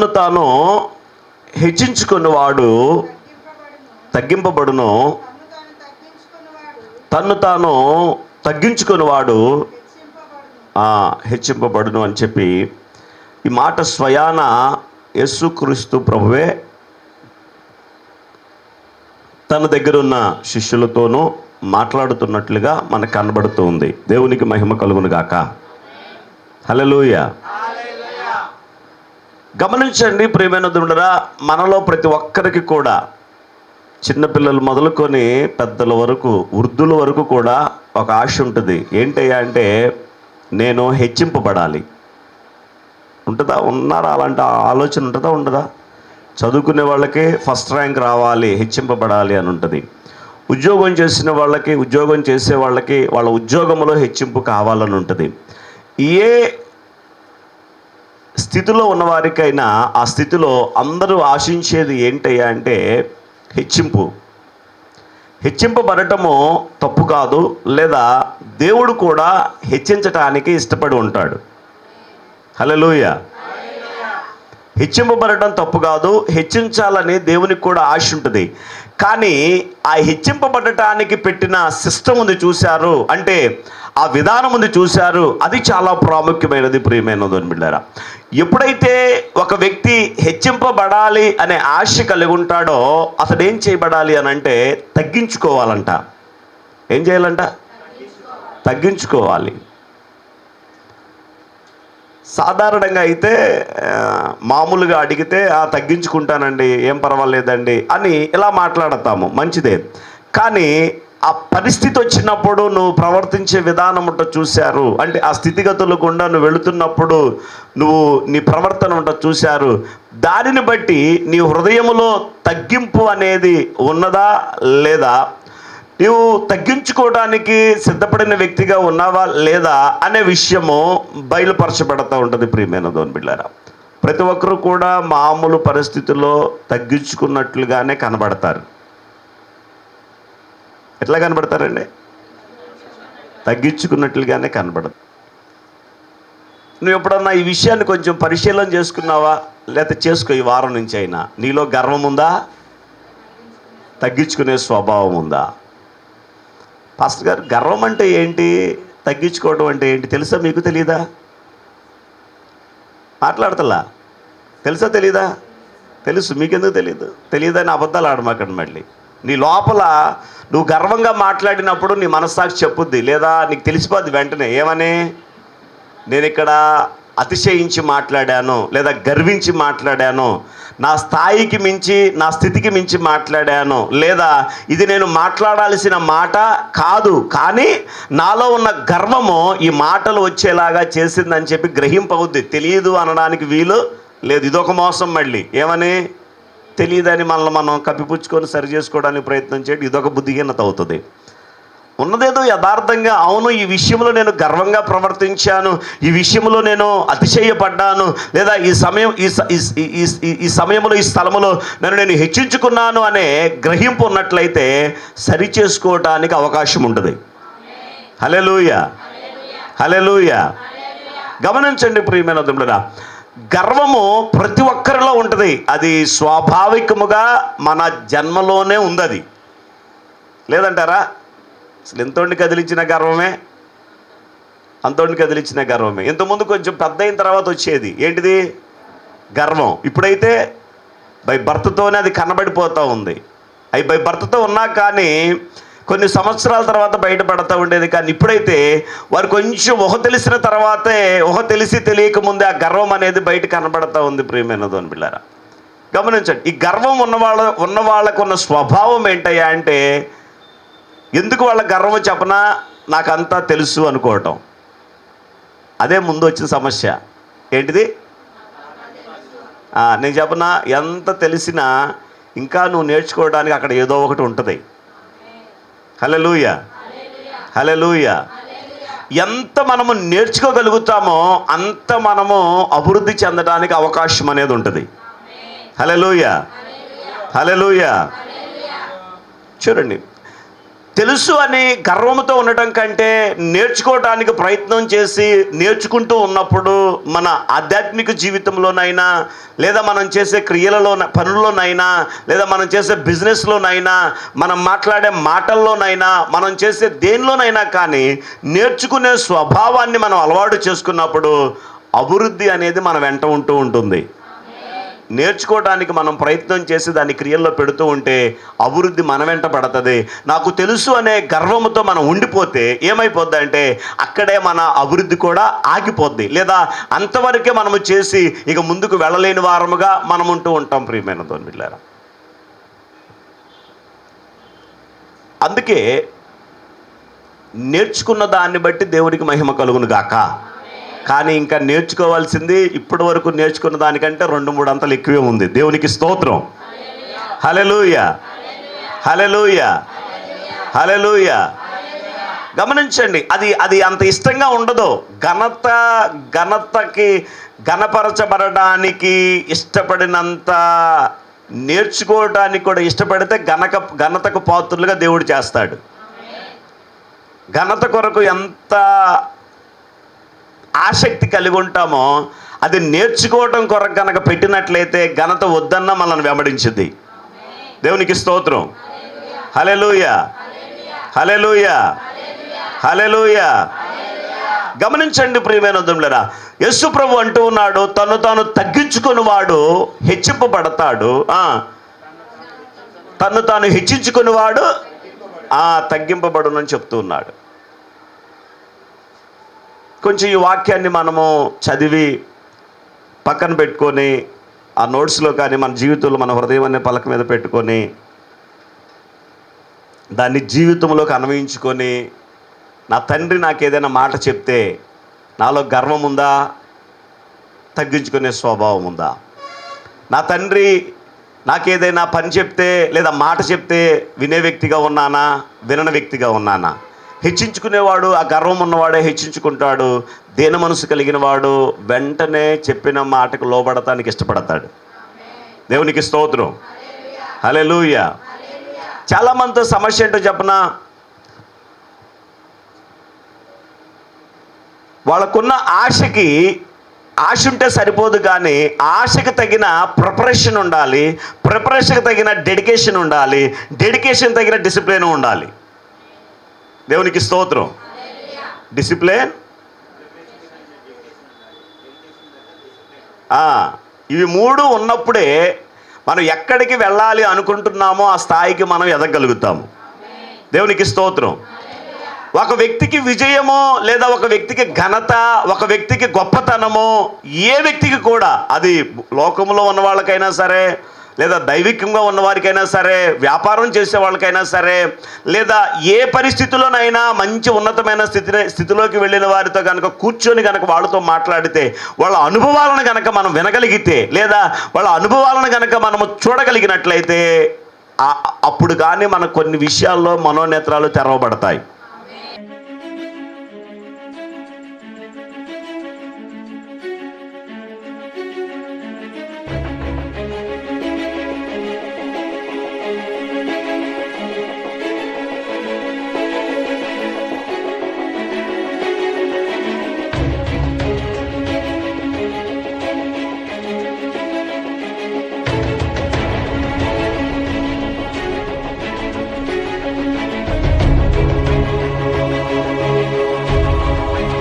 తనను తాను హెచ్చించుకున్నవాడు తగ్గింపబడును. తన్ను తాను తగ్గించుకున్నవాడు హెచ్చింపబడును అని చెప్పి ఈ మాట స్వయాన యేసుక్రీస్తు ప్రభువే తన దగ్గరున్న శిష్యులతోనూ మాట్లాడుతున్నట్లుగా మనకు కనబడుతుంది దేవునికి మహిమ కలుగును గాక హల్లెలూయ. గమనించండి ప్రియమైన దుండరా మనలో ప్రతి ఒక్కరికి కూడా చిన్నపిల్లలు మొదలుకొని పెద్దల వరకు వృద్ధుల వరకు కూడా ఒక ఆశ ఉంటుంది. ఏంటయ్యా అంటే నేను హెచ్చింపబడాలి. ఉంటుందా? ఉన్నారా? అలాంటి ఆలోచన ఉంటుందా? ఉండదా? చదువుకునే వాళ్ళకి ఫస్ట్ ర్యాంక్ రావాలి హెచ్చింపబడాలి అని ఉంటుంది. ఉద్యోగం చేసిన వాళ్ళకి ఉద్యోగం చేసే వాళ్ళకి వాళ్ళ ఉద్యోగంలో హెచ్చింపు కావాలని ఉంటుంది. ఏ స్థితిలో ఉన్నవారికైనా ఆ స్థితిలో అందరూ ఆశించేది ఏంటయ్యా అంటే హెచ్చింపు. హెచ్చింపబడటము తప్పు కాదు లేదా దేవుడు కూడా హెచ్చించటానికి ఇష్టపడి ఉంటాడు. హలోయ హెచ్చింపబడటం తప్పు కాదు హెచ్చించాలని దేవునికి కూడా ఆశ ఉంటుంది. కానీ ఆ హెచ్చింపబడటానికి పెట్టిన సిస్టమ్ ఉంది చూశారు అంటే ఆ విధానం ఉంది చూశారు అది చాలా ప్రాముఖ్యమైనది ప్రియమైనది అని బిళ్ళారా ఎప్పుడైతే ఒక వ్యక్తి హెచ్చింపబడాలి అనే ఆశ కలిగి ఉంటాడో అతడు ఏం చేయబడాలి అని అంటే తగ్గించుకోవాలంట. ఏం చేయాలంట? తగ్గించుకోవాలి. సాధారణంగా అయితే మామూలుగా అడిగితే "ఆ, తగ్గించుకుంటానండి ఏం పర్వాలేదండి అని ఇలా మాట్లాడతాము. మంచిదే. కానీ ఆ పరిస్థితి వచ్చినప్పుడు నువ్వు ప్రవర్తించే విధానం ఉంట చూశారు. అంటే ఆ స్థితిగతులు గుండా నువ్వు వెళుతున్నప్పుడు నువ్వు నీ ప్రవర్తన ఉంట చూశారు. దానిని బట్టి నీ హృదయములో తగ్గింపు అనేది ఉన్నదా లేదా? నీవు తగ్గించుకోవడానికి సిద్ధపడిన వ్యక్తిగా ఉన్నావా లేదా అనే విషయము బయలుపరచబడతా ఉంటుంది ప్రియమైన దోన్ బిళ్ళారా ప్రతి ఒక్కరూ కూడా మామూలు పరిస్థితుల్లో తగ్గించుకున్నట్లుగానే కనబడతారు. ఎట్లా కనబడతారండి? తగ్గించుకున్నట్లుగానే కనబడదు. నువ్వు ఎప్పుడన్నా ఈ విషయాన్ని కొంచెం పరిశీలన చేసుకున్నావా? లేకపోతే చేసుకో ఈ వారం నుంచి అయినా. నీలో గర్వం ఉందా? తగ్గించుకునే స్వభావం ఉందా? పాస్టర్ గారు గర్వం అంటే ఏంటి? తగ్గించుకోవడం అంటే ఏంటి? తెలుసా మీకు తెలీదా? మాట్లాడతలా? తెలుసా తెలీదా? తెలుసు. మీకెందుకు తెలియదు తెలియదని అబద్ధాలు ఆడమాకండి మళ్ళీ. నీ లోపల నువ్వు గర్వంగా మాట్లాడినప్పుడు నీ మనస్సాక్షి చెప్పుద్ది. లేదా నీకు తెలిసిపోద్ది వెంటనే. ఏమని? నేను ఇక్కడ అతిశయించి మాట్లాడాను లేదా గర్వించి మాట్లాడాను నా స్థాయికి మించి నా స్థితికి మించి మాట్లాడాను లేదా ఇది నేను మాట్లాడాల్సిన మాట కాదు కానీ నాలో ఉన్న గర్వము ఈ మాటలు వచ్చేలాగా చేసిందని చెప్పి గ్రహింపవుద్ది. తెలియదు అనడానికి వీలు లేదు. ఇదొక మోసం మళ్ళీ. ఏమని? తెలియదని మనల్ని మనం కప్పిపుచ్చుకొని సరి చేసుకోవడానికి ప్రయత్నం చేయడం ఇదొక బుద్ధిహీనత అవుతుంది. ఉన్నదేదో యథార్థంగా అవును ఈ విషయంలో నేను గర్వంగా ప్రవర్తించాను ఈ విషయంలో నేను అతిశయపడ్డాను లేదా ఈ సమయం ఈ స- ఈ- ఈ- ఈ- సమయంలో ఈ స్థలంలో నన్ను నేను హెచ్చించుకున్నాను అనే గ్రహింపు ఉన్నట్లయితే సరి చేసుకోవటానికి అవకాశం ఉంటుంది. హలెలూయ హలెలూయ గమనించండి ప్రియమైన దుమ్ముడా గర్వము ప్రతి ఒక్కరిలో ఉంటుంది. అది స్వాభావికముగా మన జన్మలోనే ఉంది అది లేదంటారా? అసలు ఎంతోండి కదిలించిన గర్వమే? అంతోండి కదిలించిన గర్వమే. ఇంతకుముందు కొంచెం పెద్ద అయిన తర్వాత వచ్చేది. ఏంటిది? గర్వం. ఇప్పుడైతే బై భర్తతోనే అది కనబడిపోతూ ఉంది. అవి బై భర్తతో ఉన్నా కానీ కొన్ని సంవత్సరాల తర్వాత బయటపడతా ఉండేది. కానీ ఇప్పుడైతే వారు కొంచెం ఊహ తెలిసిన తర్వాతే ఊహ తెలిసి తెలియక ముందే ఆ గర్వం అనేది బయట కనబడతా ఉంది ప్రియమైన దోని పిల్లరా గమనించండి ఈ గర్వం ఉన్న వాళ్ళ ఉన్న వాళ్ళకున్న స్వభావం ఏంటయ్యా అంటే ఎందుకు వాళ్ళ గర్వం చెప్పనా నాకంతా తెలుసు అనుకోవటం. అదే ముందు వచ్చిన సమస్య. ఏంటిది? నేను చెప్పనా ఎంత తెలిసినా ఇంకా నువ్వు నేర్చుకోవడానికి అక్కడ ఏదో ఒకటి ఉంటుంది. హలలుయ హలలుయ ఎంత మనము నేర్చుకోగలుగుతామో అంత మనము అభివృద్ధి చెందడానికి అవకాశం అనేది ఉంటుంది. హలలుయ హలలుయ చూడండి. తెలుసు అని గర్వంతో ఉండటం కంటే నేర్చుకోవడానికి ప్రయత్నం చేసి నేర్చుకుంటూ ఉన్నప్పుడు మన ఆధ్యాత్మిక జీవితంలోనైనా లేదా మనం చేసే క్రియలలో పనుల్లోనైనా లేదా మనం చేసే బిజినెస్లోనైనా మనం మాట్లాడే మాటల్లోనైనా మనం చేసే దేనిలోనైనా కానీ నేర్చుకునే స్వభావాన్ని మనం అలవాటు చేసుకున్నప్పుడు అభివృద్ధి అనేది మన వెంట ఉంటూ ఉంటుంది. నేర్చుకోవడానికి మనం ప్రయత్నం చేసి దాన్ని క్రియల్లో పెడుతూ ఉంటే అభివృద్ధి మన వెంట పడుతుంది. నాకు తెలుసు అనే గర్వంతో మనం ఉండిపోతే ఏమైపోద్ది అంటే అక్కడే మన అభివృద్ధి కూడా ఆగిపోద్ది. లేదా అంతవరకే మనము చేసి ఇక ముందుకు వెళ్ళలేని వారముగా మనం ఉంటూ ఉంటాం ప్రియమైన దోన్బిళ్ళారా అందుకే నేర్చుకున్న దాన్ని బట్టి దేవుడికి మహిమ కలుగును గాక. కానీ ఇంకా నేర్చుకోవాల్సింది ఇప్పటి వరకు నేర్చుకున్న దానికంటే రెండు మూడు అంతలు ఎక్కువే ఉంది. దేవునికి స్తోత్రం. హలెలూయ హలెలూయ హలెలూయ గమనించండి అది అది అంత ఇష్టంగా ఉండదు. ఘనత ఘనతకి ఘనపరచబడడానికి ఇష్టపడినంత నేర్చుకోవడానికి కూడా ఇష్టపడితే ఘనక ఘనతకు పాత్రులుగా దేవుడు చేస్తాడు. ఘనత కొరకు ఎంత ఆసక్తి కలిగి ఉంటామో అది నేర్చుకోవటం కొరకు కనుక పెట్టినట్లయితే ఘనత వద్దన్న మనల్ని వెంబడించింది. దేవునికి స్తోత్రం. హలెలూయ హలెలూయ హలెలూయ గమనించండి ప్రియమైన దుమ్లరా యస్సు ప్రభు అంటూ ఉన్నాడు తను తాను తగ్గించుకుని వాడు హెచ్చింపబడతాడు తను తాను హెచ్చించుకుని వాడు ఆ తగ్గింపబడునని చెప్తూ ఉన్నాడు. కొంచెం ఈ వాక్యాన్ని మనము చదివి పక్కన పెట్టుకొని ఆ నోట్స్లో కానీ మన జీవితంలో మన హృదయం అనే పలక మీద పెట్టుకొని దాన్ని జీవితంలోకి అన్వయించుకొని నా తండ్రి నాకు ఏదైనా మాట చెప్తే నాలో గర్వం ఉందా? తగ్గించుకునే స్వభావం ఉందా? నా తండ్రి నాకేదైనా పని చెప్తే లేదా మాట చెప్తే వినే వ్యక్తిగా ఉన్నానా? వినని వ్యక్తిగా ఉన్నానా? హెచ్చించుకునేవాడు ఆ గర్వం ఉన్నవాడే హెచ్చించుకుంటాడు. దేన మనసు కలిగిన వాడు వెంటనే చెప్పిన మాటకు లోబడటానికి ఇష్టపడతాడు. దేవునికి స్తోత్రం. హలెలూయ చాలా మందితో సమస్య ఏంటో చెప్పనా? వాళ్ళకున్న ఆశకి ఆశ ఉంటే సరిపోదు కానీ ఆశకు తగిన ప్రిపరేషన్ ఉండాలి. ప్రిపరేషన్కి తగిన డెడికేషన్ ఉండాలి. డెడికేషన్ తగిన డిసిప్లిన్ ఉండాలి. దేవునికి స్తోత్రం. డిసిప్లిన్ ఇవి మూడు ఉన్నప్పుడే మనం ఎక్కడికి వెళ్ళాలి అనుకుంటున్నామో ఆ స్థాయికి మనం ఎదగలుగుతాము. దేవునికి స్తోత్రం. ఒక వ్యక్తికి విజయమో లేదా ఒక వ్యక్తికి ఘనత ఒక వ్యక్తికి గొప్పతనమో ఏ వ్యక్తికి కూడా అది లోకంలో ఉన్న వాళ్ళకైనా సరే లేదా దైవికంగా ఉన్న వారికైనా సరే వ్యాపారం చేసే వాళ్ళకైనా సరే లేదా ఏ పరిస్థితిలోనైనా మంచి ఉన్నతమైన స్థితి స్థితిలోకి వెళ్ళిన వారితో కనుక కూర్చొని కనుక వాళ్ళతో మాట్లాడితే వాళ్ళ అనుభవాలను కనుక మనం వినగలిగితే లేదా వాళ్ళ అనుభవాలను కనుక మనము చూడగలిగినట్లయితే అప్పుడు కానీ మనకు కొన్ని విషయాల్లో మనోనేత్రాలు తెరవబడతాయి.